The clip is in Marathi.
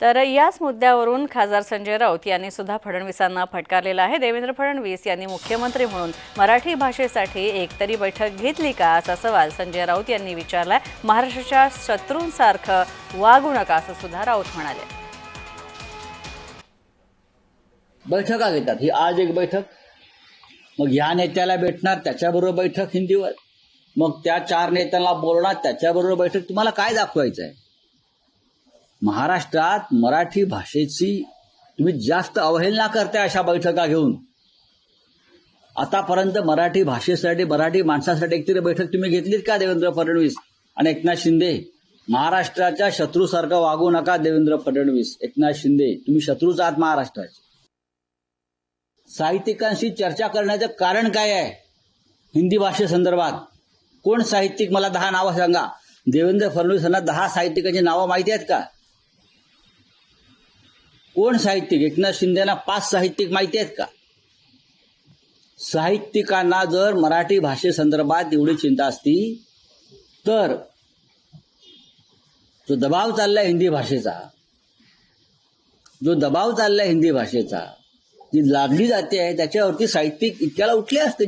तर याच मुद्द्यावरून खासदार संजय राऊत यांनी सुद्धा फडणवीसांना फटकारलेला आहे. देवेंद्र फडणवीस यांनी मुख्यमंत्री म्हणून मराठी भाषेसाठी एकतरी बैठक घेतली का असा सवाल संजय राऊत यांनी विचारला महाराष्ट्राच्या शत्रूंसारखं वागू नका असं सुद्धा राऊत म्हणाले. बैठका घेतात. ही आज एक बैठक. मग ह्या नेत्याला भेटणार त्याच्याबरोबर बैठक हिंदीवर. मग त्या चार नेत्यांना बोलणार त्याच्याबरोबर बैठक. तुम्हाला काय दाखवायचं आहे महाराष्ट्रात मराठी भाषेची तुम्ही जास्त अवहेलना करताय अशा बैठका घेऊन. आतापर्यंत मराठी भाषेसाठी मराठी माणसासाठी एकतरी बैठक तुम्ही घेतलीत का देवेंद्र फडणवीस आणि एकनाथ शिंदे? महाराष्ट्राच्या शत्रूसारखं वागू नका देवेंद्र फडणवीस एकनाथ शिंदे. तुम्ही शत्रूच आहात महाराष्ट्राचे. साहित्यिकांशी चर्चा करण्याचं कारण काय आहे? हिंदी भाषेसंदर्भात कोण साहित्यिक? मला दहा नावं सांगा. देवेंद्र फडणवीस यांना दहा साहित्यिकांची नावं माहिती आहेत का? कोण साहित्यिक? एकनाथ शिंदेना पाच साहित्यिक माहिती आहेत का? साहित्यिकांना जर मराठी भाषेसंदर्भात एवढी चिंता असती तर जो दबाव चाललाय हिंदी भाषेचा जो दबाव चाललाय हिंदी भाषेचा जी लादली जाते आहे त्याच्यावरती साहित्यिक इतक्याला उठले असते.